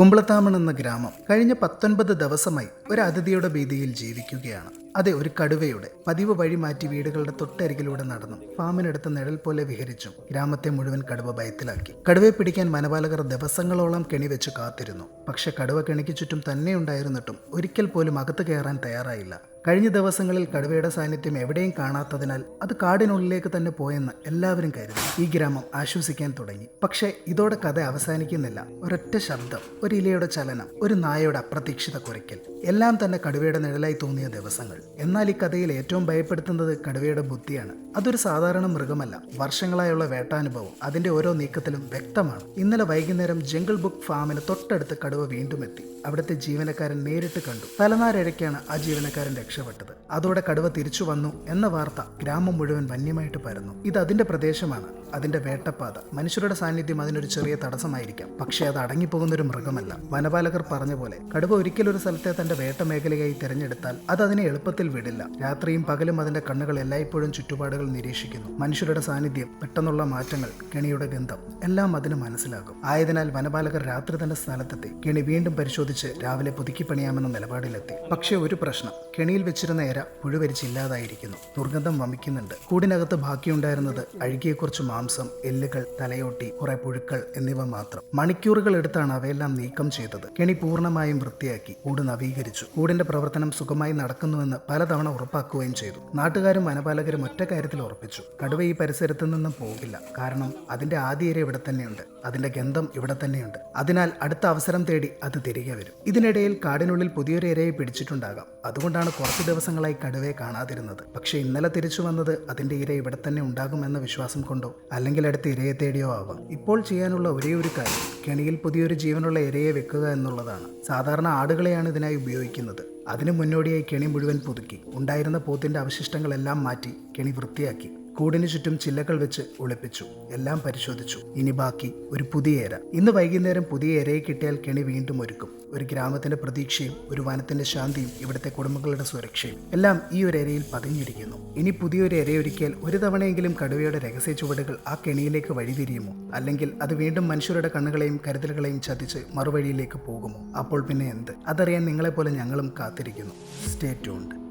കുമ്പളത്താമൺ എന്ന ഗ്രാമം കഴിഞ്ഞ പത്തൊൻപത് ദിവസമായി ഒരു അതിഥിയുടെ ഭീതിയിൽ ജീവിക്കുകയാണ്. അതെ ഒരു കടുവയുടെ പതിവ് വഴി മാറ്റി വീടുകളുടെ തൊട്ടരികിലൂടെ നടന്നും. ഫാമിനടുത്ത് നിഴൽ പോലെ വിഹരിച്ചും. ഗ്രാമത്തെ മുഴുവൻ കടുവ ഭയത്തിലാക്കി. കടുവയെ പിടിക്കാൻ വനപാലകർ ദിവസങ്ങളോളം കെണി വെച്ച് കാത്തിരുന്നു. പക്ഷെ കടുവ കെണിക്ക് ചുറ്റും തന്നെ ഉണ്ടായിരുന്നിട്ടും ഒരിക്കൽ പോലും അകത്ത് കയറാൻ തയ്യാറായില്ല. കഴിഞ്ഞ ദിവസങ്ങളിൽ കടുവയുടെ സാന്നിധ്യം എവിടെയും കാണാത്തതിനാൽ അത് കാടിനുള്ളിലേക്ക് തന്നെ പോയെന്ന് എല്ലാവരും കരുതി. ഈ ഗ്രാമം ആശ്വസിക്കാൻ തുടങ്ങി. പക്ഷേ ഇതോടെ കഥ അവസാനിക്കുന്നില്ല. ഒരൊറ്റ ശബ്ദം ഒരു ഇലയുടെ ചലനം ഒരു നായയുടെ അപ്രതീക്ഷിത കുരയ്ക്കൽ എല്ലാം തന്നെ കടുവയുടെ നിഴലായി തോന്നിയ ദിവസങ്ങൾ. എന്നാൽ ഈ കഥയിൽ ഏറ്റവും ഭയപ്പെടുത്തുന്നത് കടുവയുടെ ബുദ്ധിയാണ്. അതൊരു സാധാരണ മൃഗമല്ല. വർഷങ്ങളായുള്ള വേട്ടാനുഭവം അതിന്റെ ഓരോ നീക്കത്തിലും വ്യക്തമാണ്. ഇന്നലെ വൈകുന്നേരം ജംഗിൾ ബുക്ക് ഫാമിന് തൊട്ടടുത്ത് കടുവ വീണ്ടും എത്തി. അവിടുത്തെ ജീവനക്കാരൻ നേരിട്ട് കണ്ടു. തലനാരിഴയ്ക്കാണ് ആ ജീവനക്കാരൻ രക്ഷപ്പെട്ടത്. അതോടെ കടുവ തിരിച്ചു വന്നു എന്ന വാർത്ത ഗ്രാമം മുഴുവൻ വന്യമായിട്ട് പരന്നു. ഇത് അതിന്റെ പ്രദേശമാണ്. അതിന്റെ വേട്ടപ്പാത. മനുഷ്യരുടെ സാന്നിധ്യം അതിനൊരു ചെറിയ തടസ്സമായിരിക്കാം. പക്ഷേ അത് അടങ്ങിപ്പോകുന്ന ഒരു മൃഗമല്ല. വനപാലകർ പറഞ്ഞ പോലെ കടുവ ഒരിക്കലും ഒരു സ്ഥലത്തെ തന്റെ വേട്ട മേഖലയായി തിരഞ്ഞെടുത്താൽ അത് അതിനെ എളുപ്പത്തിൽ വിടില്ല. രാത്രിയും പകലും അതിന്റെ കണ്ണുകൾ എല്ലായ്പ്പോഴും ചുറ്റുപാടുകൾ നിരീക്ഷിക്കുന്നു. മനുഷ്യരുടെ സാന്നിധ്യം പെട്ടെന്നുള്ള മാറ്റങ്ങൾ കെണിയുടെ ഗന്ധം എല്ലാം അതിന് മനസ്സിലാകും. ആയതിനാൽ വനപാലകർ രാത്രി തന്റെ സ്ഥലത്തെത്തി. കെണി വീണ്ടും പരിശോധിച്ച് രാവിലെ പുതുക്കി പണിയാമെന്ന നിലപാടിലെത്തി. പക്ഷേ ഒരു പ്രശ്നം കെണിയിൽ വെച്ചിരുന്ന ഇര പുഴുവരിച്ചില്ലാതായിരിക്കുന്നു ദുർഗന്ധം വമിക്കുന്നുണ്ട്. കൂടിനകത്ത് ബാക്കിയുണ്ടായിരുന്നത് അഴുകിയ കുറച്ച് മാംസം എല്ലുകൾ തലയോട്ടി കുറെ പുഴുക്കൾ എന്നിവ മാത്രം. മണിക്കൂറുകൾ എടുത്താണ് അവയെല്ലാം നീക്കം ചെയ്തത്. കെണി പൂർണമായും വൃത്തിയാക്കി. കൂട് നവീകരിച്ചു. കൂടിന്റെ പ്രവർത്തനം സുഖമായി നടക്കുന്നുവെന്ന് പലതവണ ഉറപ്പാക്കുകയും ചെയ്തു. നാട്ടുകാരും വനപാലകരും ഒറ്റ കാര്യത്തിൽ ഉറപ്പിച്ചു. കടുവ ഈ പരിസരത്ത് നിന്നും പോകില്ല. കാരണം അതിന്റെ ആദ്യ ഇര ഇവിടെ തന്നെയുണ്ട്. അതിന്റെ ഗന്ധം ഇവിടെ തന്നെയുണ്ട്. അതിനാൽ അടുത്ത അവസരം തേടി അത് തിരികെ വരും. ഇതിനിടയിൽ കാടിനുള്ളിൽ പുതിയൊരു ഇരയെ പിടിച്ചിട്ടുണ്ടാകാം. അതുകൊണ്ടാണ് കുറച്ച് ദിവസങ്ങളായി കടുവയെ കാണാതിരുന്നത്. പക്ഷേ ഇന്നലെ തിരിച്ചു വന്നത് അതിന്റെ ഇര ഇവിടെ തന്നെ ഉണ്ടാകുമെന്ന വിശ്വാസം കൊണ്ടോ? അല്ലെങ്കിൽ അടുത്ത് ഇരയെ തേടിയോ ആവാം. ഇപ്പോൾ ചെയ്യാനുള്ള ഒരേ ഒരു കാര്യം കെണിയിൽ പുതിയൊരു ജീവനുള്ള ഇരയെ വെക്കുക എന്നുള്ളതാണ്. സാധാരണ ആടുകളെയാണ് ഇതിനായി ഉപയോഗിക്കുന്നത്. അതിനു മുന്നോടിയായി കെണി മുഴുവൻ പുതുക്കി. ഉണ്ടായിരുന്ന പോത്തിന്റെ അവശിഷ്ടങ്ങളെല്ലാം മാറ്റി കെണി വൃത്തിയാക്കി. കൂടിനു ചുറ്റും ചില്ലകൾ വെച്ച് ഒളിപ്പിച്ചു എല്ലാം പരിശോധിച്ചു. ഇനി ബാക്കി ഒരു പുതിയ ഏര. ഇന്ന് വൈകുന്നേരം പുതിയ എരയെ കിട്ടിയാൽ കെണി വീണ്ടും ഒരുക്കും. ഒരു ഗ്രാമത്തിന്റെ പ്രതീക്ഷയും ഒരു വനത്തിന്റെ ശാന്തിയും ഇവിടുത്തെ കുടുംബങ്ങളുടെ സുരക്ഷയും എല്ലാം ഈ ഒരു ഏരയിൽ പതിഞ്ഞിരിക്കുന്നു. ഇനി പുതിയൊരു ഇരയൊരുക്കിയാൽ ഒരു തവണയെങ്കിലും കടുവയുടെ രഹസ്യ ചുവടുകൾ ആ കെണിയിലേക്ക് വഴിതിരിയുമോ? അല്ലെങ്കിൽ അത് വീണ്ടും മനുഷ്യരുടെ കണ്ണുകളെയും കരുതലുകളെയും ചതിച്ച് മറുവഴിയിലേക്ക് പോകുമോ? അപ്പോൾ പിന്നെ എന്ത്? അതറിയാൻ നിങ്ങളെപ്പോലെ ഞങ്ങളും കാത്തിരിക്കുന്നു. State tuned